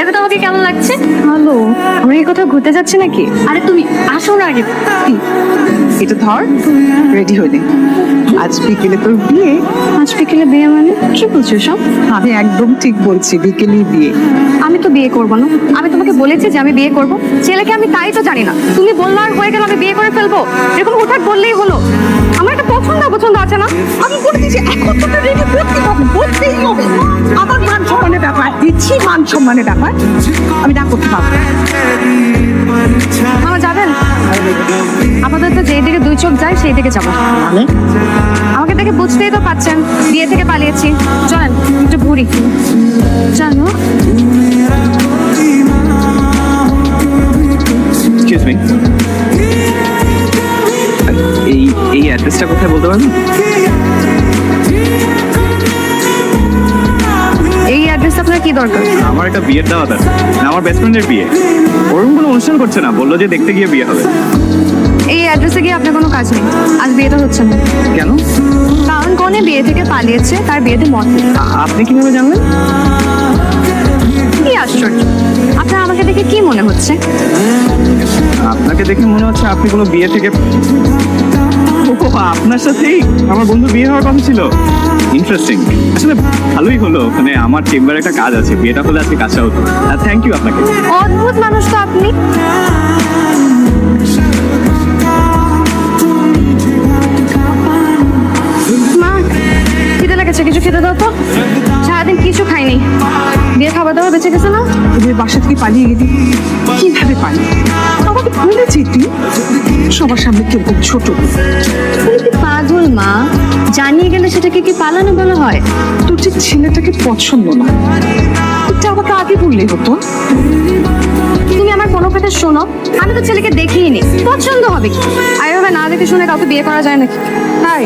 দেখো তো আমাকে কেমন লাগছে। ভালো। আমরা কি কোথাও ঘুরতে যাচ্ছি নাকি? আরে তুমি আসো না আগে? এটা ধর রেডি হয়ে নে। আজ বিকেলে তোর বিয়ে। আজ বিকেলে বিয়ে মানে? কি বলছো সব আমি একদম ঠিক বলছি বিকেলেই বিয়ে। আমি তো বিয়ে করব না। আমি তোমাকে বলেছি যে আমি বিয়ে করব। ছেলেকে আমি তাই তো জানি না। তুমি বলল আর হয়ে গেল আমি বিয়ে করে ফেলব। এরকম হঠাৎ বললেই হলো। আমার একটা পছন্দ পছন্দ আছে না? আমি বলে দিয়েছি এখন তোকে রেডি করতে হবে বলতেই হবে। দিচ্ছি মান সম্মানের ব্যাপার। আমি না করতে পারব। মামা যাবেন? আপাতত যেই দিকে দুই চোখ যায় সেই দিকে যাব। মানে? আমাকে দেখে বুঝতেই তো পাচ্ছেন বিয়ে থেকে পালিয়েছি। চলেন একটু ঘুরি। জানো? এক্সকিউজ মি এই এই অ্যাড্রেসটা কোথায় বলতে পারবেন? এই আপনার কি দরকার? আমার একটা বিয়ের দাওয়াত আছে। আমার বেস্ট ফ্রেন্ডের বিয়ে। ওরকম কোনো অনুষ্ঠান করছে না। বলল যে দেখতে গিয়ে বিয়ে হবে। এই অ্যাড্রেসে গিয়ে আপনার কোনো কাজ নেই। আজ বিয়েটা হচ্ছে না। কেন? কারণ কনে বিয়ে থেকে পালিয়েছে তার বিয়েতে মত নেই। আপনি কীভাবে জানলেন? কি আশ্চর্য। আপনার আমাকে দেখে কি মনে হচ্ছে? আপনাকে দেখে মনে হচ্ছে আপনি কোনো বিয়ে থেকে ও আপনার সাথেই আমার বন্ধু বিয়ে হওয়ার কথা ছিল। ইন্টারেস্টিং আসলে ভালোই হলো, ওখানে আমার চেম্বারে একটা কাজ আছে, বিয়েটা হলে আজকে কাজটা হতো। থ্যাংক ইউ আপনাকে। অদ্ভুত মানুষ তো আপনি। মা, খিদে লেগেছে, কিছু খেতে দাও তো। সারাদিন কিছু খাইনি। বিয়ে খাবার দাবার বেঁচে গেছে না? তোদের বাসা থেকে পালিয়ে গেলি। কীভাবে পালি? আমাকে ভুলেছি তুই সবার সামনে কীরকম ছোট পাগল মা জানিয়ে গেলে সেটাকে কি পালানো বলা হয়? তোর যে ছেলেটাকে পছন্দ না এটা আমাকে আগে বললে হতো। তুমি আমার কোনো কথা শোনো আমি তো ছেলেকে দেখিনি পছন্দ হবে কি? আর এভাবে না দেখে শুনে কাউকে বিয়ে করা যায় নাকি? তাই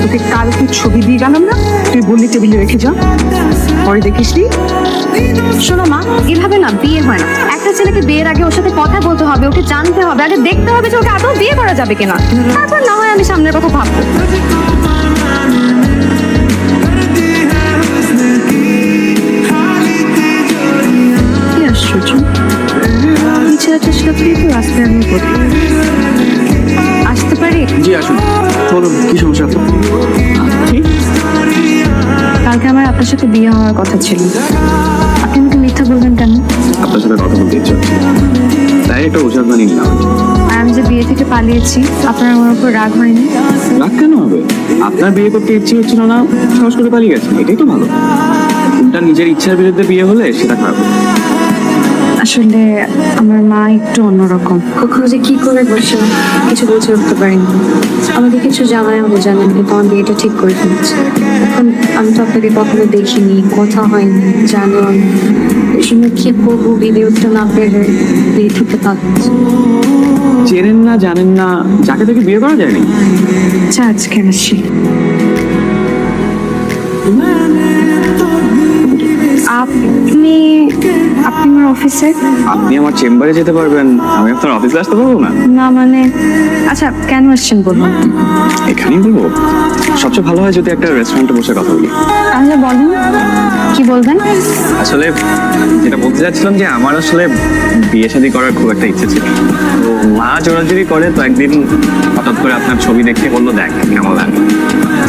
তোকে কালকে ছবি দিয়ে গেলাম না? তুই বললি টেবিলে রেখে যা। পরে দেখিস শোনো মা এভাবে না বিয়ে হয় না। একটা ছেলেকে বিয়ের আগে ওর সাথে কথা বলতে হবে ওকে জানতে হবে আগে দেখতে হবে যে ওকে আদৌ বিয়ে করা যাবে কিনা। তারপর না হয় আমি সামনের কথা ভাববো। আসতে পারি? জি আসুন। বলুন কি সমস্যা? কালকে আমার আপনার সাথে বিয়ে হওয়ার কথা ছিল। আপনি আমাকে মিথ্যা বলবেন কেন? আপনার সাথে কথা বলতে ইচ্ছা তাই একটা ওষুধ বানিয়ে নিলাম। আমি যে বিয়ে থেকে পালিয়েছি আপনার আমার উপর রাগ হয়নি? রাগ কেন হবে? আপনার বিয়ে করতে ইচ্ছে হচ্ছিল না সাহস করে পালিয়ে গেছেন এটাই তো ভালো। কোনটা নিজের ইচ্ছার বিরুদ্ধে বিয়ে হলে সেটা খারাপ আসলে আমার মা একটু অন্যরকম। কখনো যে কি করে বসে কিছু বুঝে উঠতে পারিনি। আমাকে কিছু জানায় বোঝানো কিন্তু আমার বিয়েটা ঠিক করে ফেলেছে এখন আমি তো আপনাকে কখনো দেখিনি কথা হয়নি জানো এই সময় কি করব বিয়ে উঠতে না পেরে বিয়ে থেকে পাচ্ছি। চেনেন না জানেন না যাকে তাকে বিয়ে করা যায়নি? আচ্ছা আজকে আসি। আপনি আপনি অফিসে আপনি আমার চেম্বারে যেতে পারবেন। আমি আপনার অফিসে আসতে পারব না? না মানে আচ্ছা কেন আসছেন বলুন? এখানেই বলব সবচেয়ে ভালো হয় যদি একটা রেস্টুরেন্টে বসে কথা বলি। তাহলে বলুন কি বলবেন? আসলে যেটা বলতে চাচ্ছিলাম যে আমার আসলে বিয়ে শাদী করার খুব একটা ইচ্ছে ছিল তো মা জোরাজুরি করে তো একদিন হঠাৎ করে আপনার ছবি দেখতে বলল দেখ কেমন লাগে?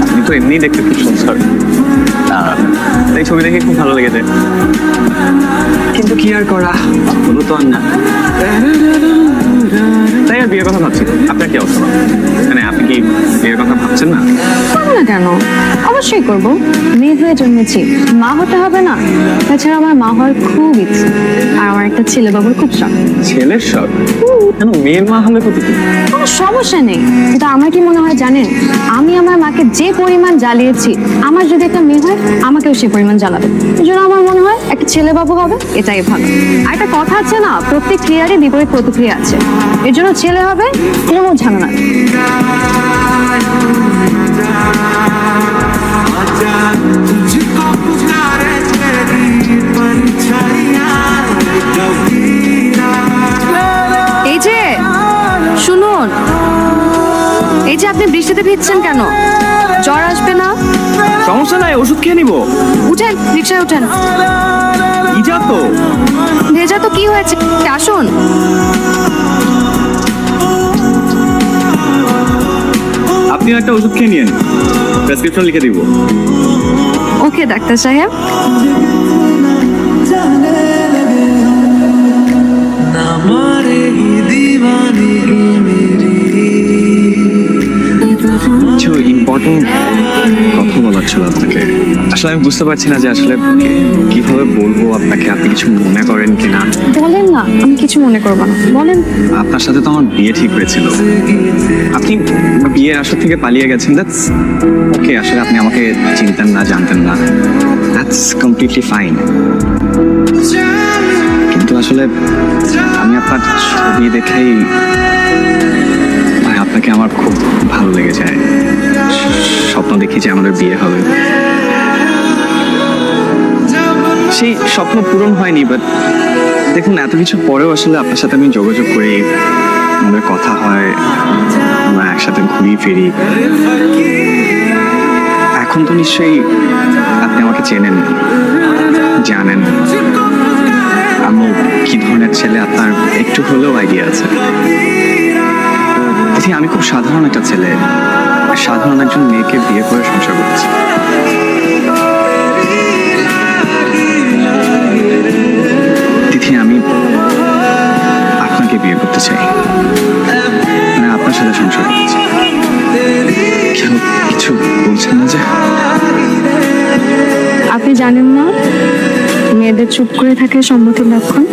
আপনি তো এমনিই দেখতে খুব সুন্দর। ছবি দেখে খুব ভালো লেগেছে। কিন্তু কি আর করা? হলো তো আর না। তাই আর বিয়ের কথা ভাবছি আপনার কি অবস্থা? মানে আপনি কি বিয়ের কথা ভাবছেন না? না কেন? অবশ্যই করব। মেয়ে হয়ে জন্মেছি মা হতে হবে না। তাছাড়া আমার মা হওয়ার খুব ইচ্ছে আর আমার একটা ছেলে বাবুর খুব শখ। ছেলের শখ? কেন মেয়ের মা হলে কত কি? কোনো সমস্যা নেই কিন্তু আমার কি মনে হয় জানেন? আমি আমার মাকে যে পরিমাণ জ্বালিয়েছি আমার যদি একটা মেয়ে হয় আমাকেও সে পরিমাণ জ্বালাবে। এই জন্য আমার মনে হয় একটা ছেলে বাবু হবে এটাই ভালো। আর একটা কথা আছে না প্রত্যেক ক্রিয়ারই বিপরীত প্রতিক্রিয়া আছে। এর জন্য ছেলে হবে কোনো ঝামেলা আপনি বৃষ্টিতে ভিজছেন কেন? জ্বর আসবে না? সমস্যা নাই ওষুধ খেয়ে নিবো। উঠেন রিক্সায় উঠেন। ইজা তো। ভেজা তো কি হয়েছে? আসুন। আপনিও একটা ওষুধ খেয়ে নিন প্রেসক্রিপশন লিখে দিব। ওকে ডাক্তার সাহেব। আসলে আমি বুঝতে পারছি না যে আসলে কীভাবে বলব আপনাকে। আপনি কিছু মনে করেন কিনা? বলেন না আমি কিছু মনে করব না। বলেন। আপনার সাথে তো আমার বিয়ে ঠিক হয়েছিল। আপনি বিয়ের আসর থেকে পালিয়ে গেছেন দ্যাটস ওকে আসলে আপনি আমাকে চিনতেন না জানতেন না। দ্যাটস কমপ্লিটলি ফাইন কিন্তু আসলে আমি আপনার ছবি দেখেই ভাই আপনাকে আমার খুব ভালো লেগে যায়। স্বপ্ন দেখি যে আমাদের বিয়ে হবে। সেই স্বপ্ন পূরণ হয়নি বাট দেখুন, এত কিছু পরেও আসলে আপনার সাথে আমি যোগাযোগ করি। আমাদের কথা হয়, আমরা একসাথে ঘুরি ফিরি। এখন তো নিশ্চয়ই আপনি আমাকে চেনেন, জানেন। আমি কি ধরনের ছেলে আপনার একটু হলেও আইডিয়া আছে? আমি খুব সাধারণ একটা ছেলে সাধারণ একজন মেয়েকে বিয়ে করে সংসার করছি। তিথি আমি আপনাকে বিয়ে করতে চাই। মানে আপনার সাথে সংসার করতে চাই কিছু বলছেন না যে? আপনি জানেন না মেয়েদের চুপ করে থাকে সম্মতির লক্ষণ?